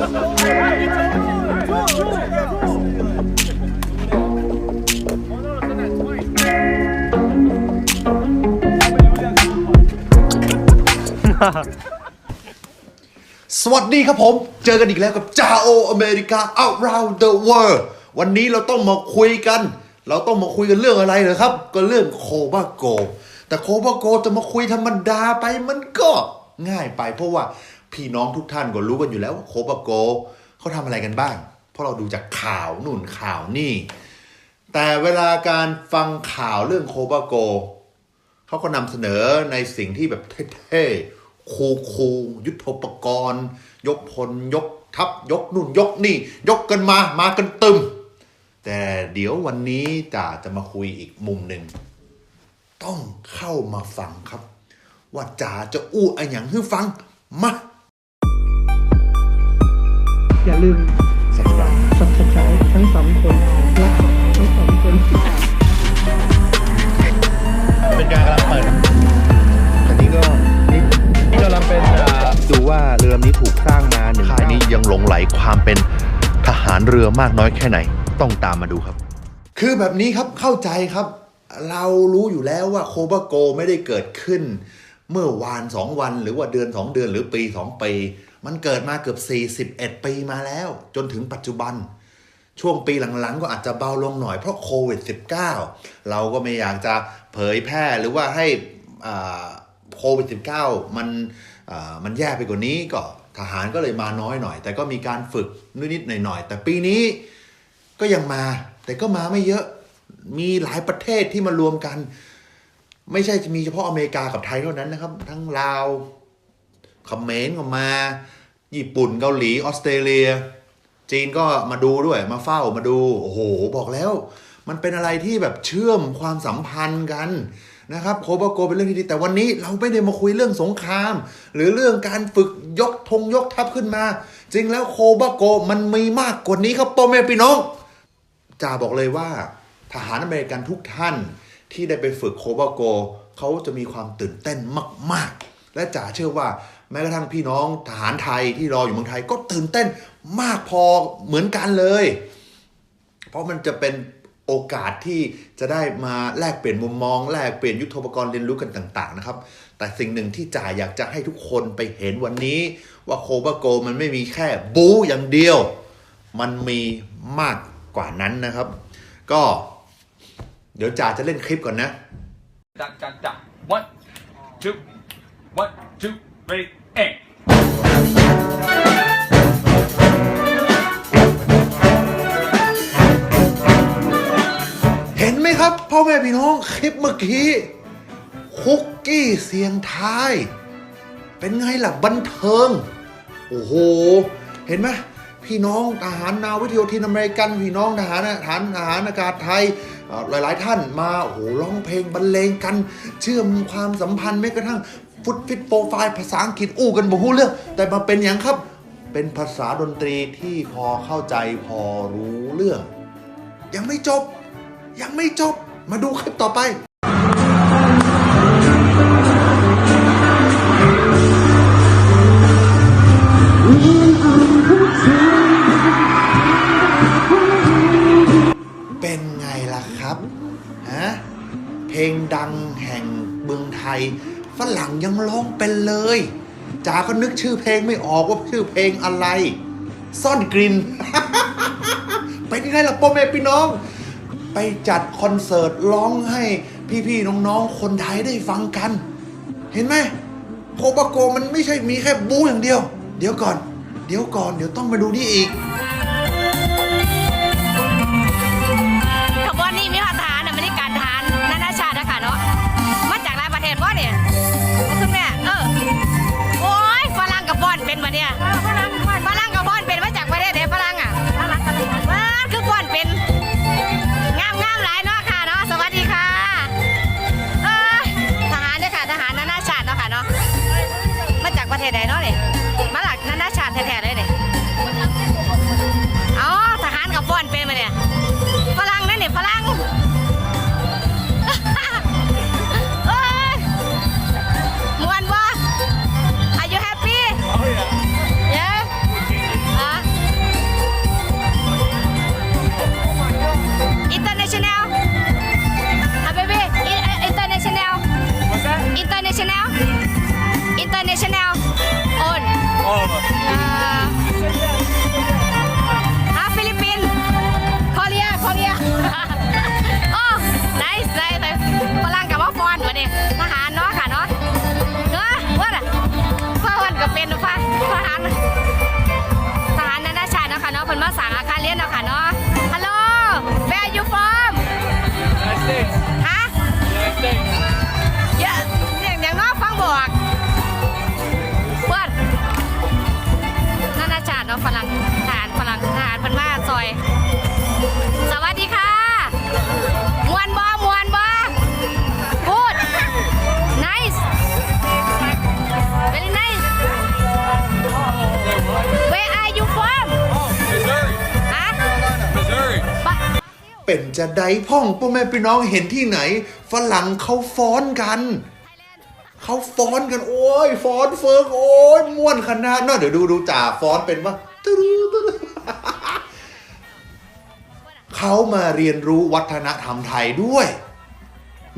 สวัสดีครับผม เจอกันอีกแล้วกับจาโออเมริกา around the world วันนี้เราต้องมาคุยกัน เราต้องมาคุยกันเรื่องอะไรเหรอครับ ก็เรื่องโคบาโก แต่โคบาโกจะมาคุยธรรมดาไปมันก็ง่ายไปเพราะว่า พี่น้องทุกท่านก็รู้กันอยู่แล้วว่าโคบโกเขาทำอะไรกันบ้าง เพราะเราดูจากข่าวนู่นข่าวนี่ แต่เวลาการฟังข่าวเรื่องโคบโกเขาก็นำเสนอในสิ่งที่แบบเท่ๆคูคูๆยุทธปกรณ์ ยกพลยกทัพยกนู่นยกนี่ ยกกันมามากันตึม แต่เดี๋ยววันนี้จ่าจะมาคุยอีกมุมหนึ่งต้องเข้ามาฟังครับ ว่าจ่าจะอู้อะไรอย่างให้ฟังมา อย่าลืมสักครั้งสับสไครทั้งสองคนและทั้งสองคน เป็นการกำลังเปิดอันนี้ก็นี่นี่กำลังเป็นอ่าดูว่าเรือลำนี้ถูกสร้างมาหนึ่งค่ายนี้ยังหลงไหลความเป็นทหารเรือมากน้อยแค่ไหน ต้องตามมาดูครับ คือแบบนี้ครับเข้าใจครับ เรารู้อยู่แล้วว่าโคบาโกไม่ได้เกิดขึ้น เมื่อวานสองวันหรือว่าเดือนสองเดือนหรือปีสองปี มันเกิดมาเกือบ 41 ปีมาแล้ว จนถึงปัจจุบัน ช่วงปีหลังๆ ก็อาจจะเบาลงหน่อยเพราะโควิด -19 เราก็ไม่อยากจะเผยแพร่หรือว่าให้โควิด -19 มันมันแย่ไปกว่านี้ก็ทหารก็เลยมาน้อยหน่อย แต่ก็มีการฝึกนิดๆหน่อยๆ แต่ปีนี้ก็ยังมา แต่ก็มาไม่เยอะมีหลายประเทศที่มารวมกัน ไม่ใช่จะมีเฉพาะอเมริกากับไทยเท่านั้นนะครับ ทั้งลาว คอมเขมรก็มา ญี่ปุ่นเกาหลีออสเตรเลีย จีนก็มาดูด้วยมาเฝ้ามาดู โอ้โห บอกแล้ว มันเป็นอะไรที่แบบเชื่อมความสัมพันธ์กันนะครับโคบโกเป็นเรื่องที่ดีแต่วันนี้เราไม่ได้มาคุยเรื่องสงคราม หรือเรื่องการฝึกยกธงยกทัพขึ้นมา จริงแล้วโคบโกมันมีมากกว่านี้ครับพ่อแม่พี่น้องจ่าบอกเลยว่า ทหารอเมริกันทุกท่านที่ได้ไปฝึกโคบโกเขาจะมีความตื่นเต้นมาก ๆ และจ่าเชื่อว่า แม้กระทั่งพี่น้องทหารไทยที่รออยู่เมืองไทยก็ตื่นเต้นมากพอเหมือนกันเลย เพราะมันจะเป็นโอกาสที่จะได้มาแลกเปลี่ยนมุมมอง แลกเปลี่ยนยุทธปกรณ์เรียนรู้กันต่างๆนะครับ แต่สิ่งหนึ่งที่จ่าอยากจะให้ทุกคนไปเห็นวันนี้ ว่าโคบาโกมันไม่มีแค่บูอย่างเดียว มันมีมากกว่านั้นนะครับ ก็เดี๋ยวจ่าจะเล่นคลิปก่อนนะ One, two, one, two, three, พ่อแม่พี่น้องคลิปเมื่อกี้คุกกี้เสียงทาย เป็นไงล่ะบันเทิง โอ้โห เห็นไหมพี่น้องทหารนาวิทยโยธินอเมริกัน พี่น้องทหารทหารทหารอากาศไทย หลาย ๆ ท่านมาโอ้โหร้องเพลงบรรเลงกัน เชื่อมความสัมพันธ์แม้กระทั่งฟุตฟิตโปรไฟล์ภาษาอังกฤษอู้กันบ่ฮู้เรื่อง แต่มาเป็นอย่างครับ เป็นภาษาดนตรีที่พอเข้าใจพอรู้เรื่อง ยังไม่จบ ยังไม่จบ มาดูคลิปต่อไปเป็นไงล่ะครับ ฮะ เพลงดังแห่งเมืองไทย ฝรั่งยังร้องเป็นเลยจ๋าก็นึกชื่อเพลงไม่ออกว่าชื่อเพลงอะไร ซ่อนกลิ่นเป็นไงล่ะพ่อแม่พี่น้อง ไปจัดคอนเสิร์ตร้องให้พี่ๆน้องๆคนไทยได้ฟังกัน เห็นไหมโคบะโกมันไม่ใช่มีแค่บูอย่างเดียว เดี๋ยวก่อน เดี๋ยวก่อน เดี๋ยวต้องมาดูนี่อีก เรียนเนาะค่ะเนาะฮัลโหล where are you from จะไดพ่องพ่อแม่พี่น้องเห็นที่ไหน ฝรั่งเขาฟ้อนกันเขาฟ้อนกันโอ้ยฟ้อนเฟิงโอ้ยม่วนขนาดเนาเดี๋ยวดูดูจ่าฟ้อนเป็นปะตึ๊ดตึ๊ดเขามาเรียนรู้วัฒนธรรมไทยด้วย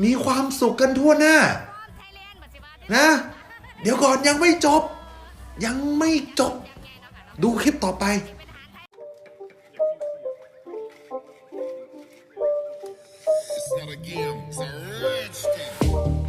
มีความสุขกันทั่วหน้า นะ เดี๋ยวก่อนยังไม่จบ ยังไม่จบ ดูคลิปต่อไป Again, to give him rich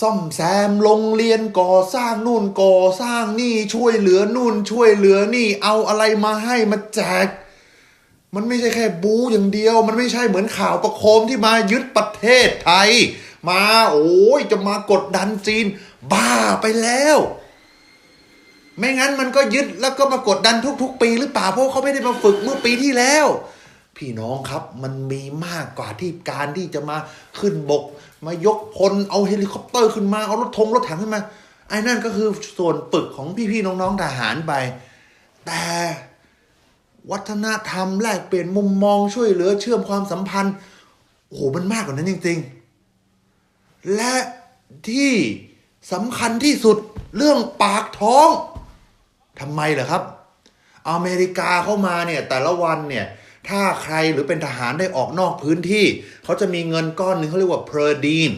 ซ่อมแซมโรงเรียนก่อสร้างนู่นก่อสร้างนี่ช่วยเหลือนู่นช่วยเหลือนี่ เอาอะไรมาให้มาแจก มันไม่ใช่แค่บูอย่างเดียว มันไม่ใช่เหมือนข่าวประโคมที่มายึดประเทศไทย มาโอ้ยจะมากดดันจีน บ้าไปแล้ว ไม่งั้นมันก็ยึดแล้วก็มากดดันทุก ๆ ปีหรือเปล่าเพราะเขาไม่ได้มาฝึกเมื่อปีที่แล้วพี่น้องครับมันมีมากกว่าที่การที่จะมาขึ้นบก มายกพลเอาเฮลิคอปเตอร์ขึ้นมา เอารถธงรถถังขึ้นมา ไอ้นั่นก็คือส่วนปึกของพี่ๆน้องๆทหารไป แต่วัฒนธรรมแลกเปลี่ยนมุมมองช่วยเหลือเชื่อมความสัมพันธ์ โอ้โหมันมากกว่านั้นจริงๆ และที่สำคัญที่สุดเรื่องปากท้องทำไมเหรอครับ อเมริกาเข้ามาเนี่ยแต่ละวันเนี่ย ถ้าใครหรือเป็นทหารได้ออกนอกพื้นที่ เขาจะมีเงินก้อนหนึ่งเขาเรียกว่า per diem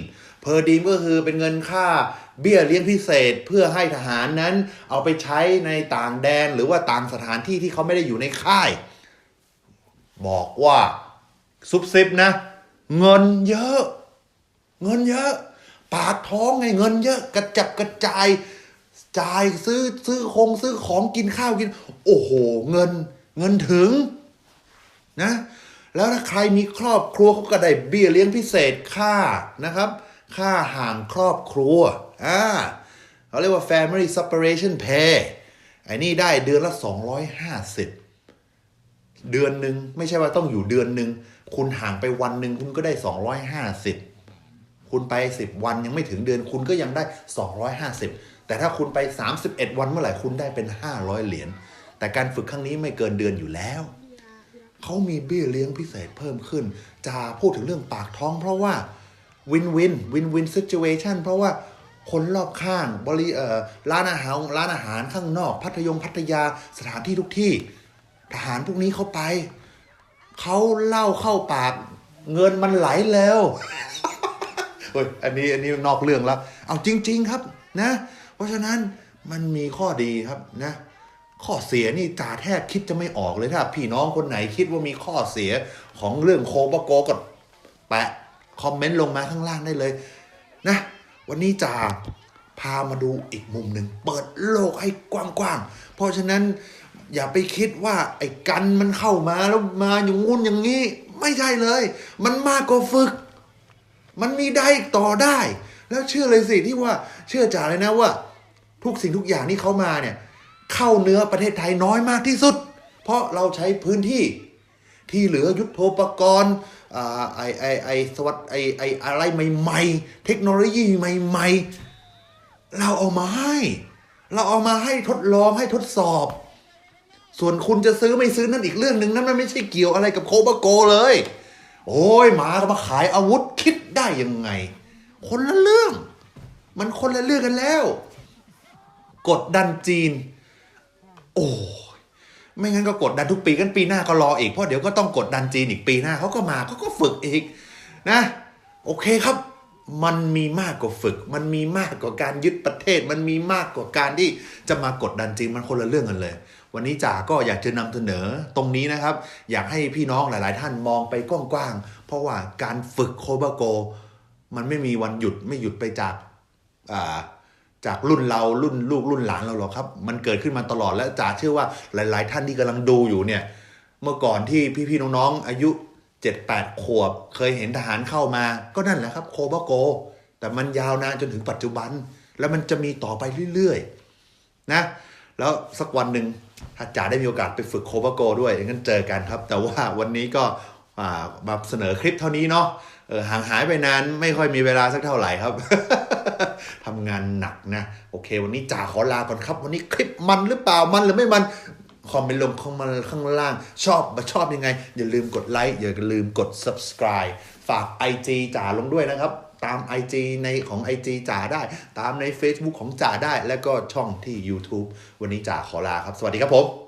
per diem ก็คือเป็นเงินค่าเบี้ยเลี้ยงพิเศษเพื่อให้ทหารนั้น เอาไปใช้ในต่างแดนหรือว่าต่างสถานที่ที่เขาไม่ได้อยู่ในค่าย บอกว่าซุบซิบนะ เงินเยอะ เงินเยอะ ปากท้องไงเงินเยอะ กระจับกระจายจ่ายซื้อซื้อคงซื้อของกินข้าวกิน โอ้โห เงิน เงินถึง นะ แล้วถ้าใครมีครอบครัวเขาก็ได้เบี้ยเลี้ยงพิเศษค่านะครับค่าห่างครอบครัวอ่าเขาเรียกว่า family separation pay ไอ้นี่ได้เดือนละ 250 เดือนหนึ่งไม่ใช่ว่าต้องอยู่เดือนหนึ่งคุณห่างไปวันหนึ่งคุณก็ได้ 250 คุณไป 10 วันยังไม่ถึงเดือนคุณก็ยังได้ 250 แต่ถ้าคุณไป 31 วันเมื่อไหร่คุณได้เป็น 500 เหรียญแต่การฝึกครั้งนี้ไม่เกินเดือนอยู่แล้ว เขามีเบี้ยเลี้ยงพิเศษเพิ่มขึ้น จะพูดถึงเรื่องปากท้อง เพราะว่าวินวินวินวินซิจูเอชันเพราะว่าคนรอบข้างบริเอ่อร้านอาหารร้านอาหารข้างนอก พัทยงพัทยาสถานที่ทุกที่ ทหารพวกนี้เขาไป เขาเล่าเข้าปาก เงินมันไหลแล้วเฮ้ยอันนี้อันนี้นอกเรื่องแล้ว เอาจริง ๆ ครับนะ เพราะฉะนั้นมันมีข้อดีครับนะ ข้อเสียนี่จ่าแทบคิดจะไม่ออกเลยถ้า พี่น้องคนไหนคิดว่ามีข้อเสียของเรื่องโคบโกก็แปะคอมเมนต์ลงมาข้างล่างได้เลยนะ วันนี้จ่าพามาดูอีกมุมหนึ่งเปิดโลกให้กว้างๆ เพราะฉะนั้นอย่าไปคิดว่าไอ้กันมันเข้ามาแล้วมาอย่างงู้นอย่างนี้ ไม่ใช่เลย มันมากกว่าฝึก มันมีได้ต่อได้ แล้วเชื่อเลยสิที่ว่าเชื่อจ่าเลยนะว่า ทุกสิ่งทุกอย่างที่เขามาเนี่ย เข้าเนื้อประเทศไทยน้อยมากที่สุด เพราะเราใช้พื้นที่ที่เหลือยุทโธปกรณ์อ่าไอไอไอสวัสดไอไออะไรใหม่ๆ เทคโนโลยีใหม่ ๆ เราเอามาให้ เราเอามาให้ทดลองให้ทดสอบ ส่วนคุณจะซื้อไม่ซื้อนั่นอีกเรื่องหนึ่งนั่นมันไม่ใช่เกี่ยวอะไรกับโคบโกเลย โอ้ยหมามาขายอาวุธคิดได้ยังไง คนละเรื่อง มันคนละเรื่องกันแล้ว กดดันจีน โอ้ยไม่งั้นก็กดดันทุกปีกันปีหน้าก็รออีก เพราะเดี๋ยวก็ต้องกดดันจีนอีกปีหน้าเขาก็มาเขาก็ฝึกอีกนะ โอเคครับ มันมีมากกว่าฝึก มันมีมากกว่าการยึดประเทศ มันมีมากกว่าการที่จะมากดดันจีนมันคนละเรื่องกันเลย วันนี้จ๋าก็อยากจะนำเสนอตรงนี้นะครับ อยากให้พี่น้องหลาย ๆ ท่านมองไปกว้างๆเพราะว่าการฝึกโคบาโก มันไม่มีวันหยุดไม่หยุดไปจากอ่า จากรุ่นเรารุ่นลูกรุ่นหลานเราหรอกครับ มันเกิดขึ้นมาตลอดและจ๋าเชื่อว่าหลาย ๆ ท่านที่กำลังดูอยู่เนี่ย เมื่อก่อนที่พี่ๆน้องๆอายุ7-8ขวบ เคยเห็นทหารเข้ามา ก็นั่นแหละครับ โคบโก แต่มันยาวนานจนถึงปัจจุบัน แล้วมันจะมีต่อไปเรื่อยๆ นะ แล้วสักวันหนึ่งถ้าจ๋าได้มีโอกาสไปฝึกโคบโกด้วยงั้นเจอกันครับ แต่ว่าวันนี้ก็มาเสนอคลิปเท่านี้เนาะ เออห่างหายไปนานไม่ค่อยมีเวลาสักเท่าไหร่ครับทำงานหนักนะ โอเค วันนี้จ๋าขอลาก่อนครับ วันนี้คลิปมันหรือเปล่ามันหรือไม่มันคอมเมนต์ลงข้างมาข้างล่าง ชอบมาชอบยังไง อย่าลืมกดไลค์อย่าลืมกด subscribe ฝาก IG จ๋าลงด้วยนะครับ ตาม IG ในของ IG จ๋าได้ ตามใน Facebook ของจ๋าได้ แล้วก็ช่องที่ YouTube วันนี้จ๋าขอลาครับ สวัสดีครับผม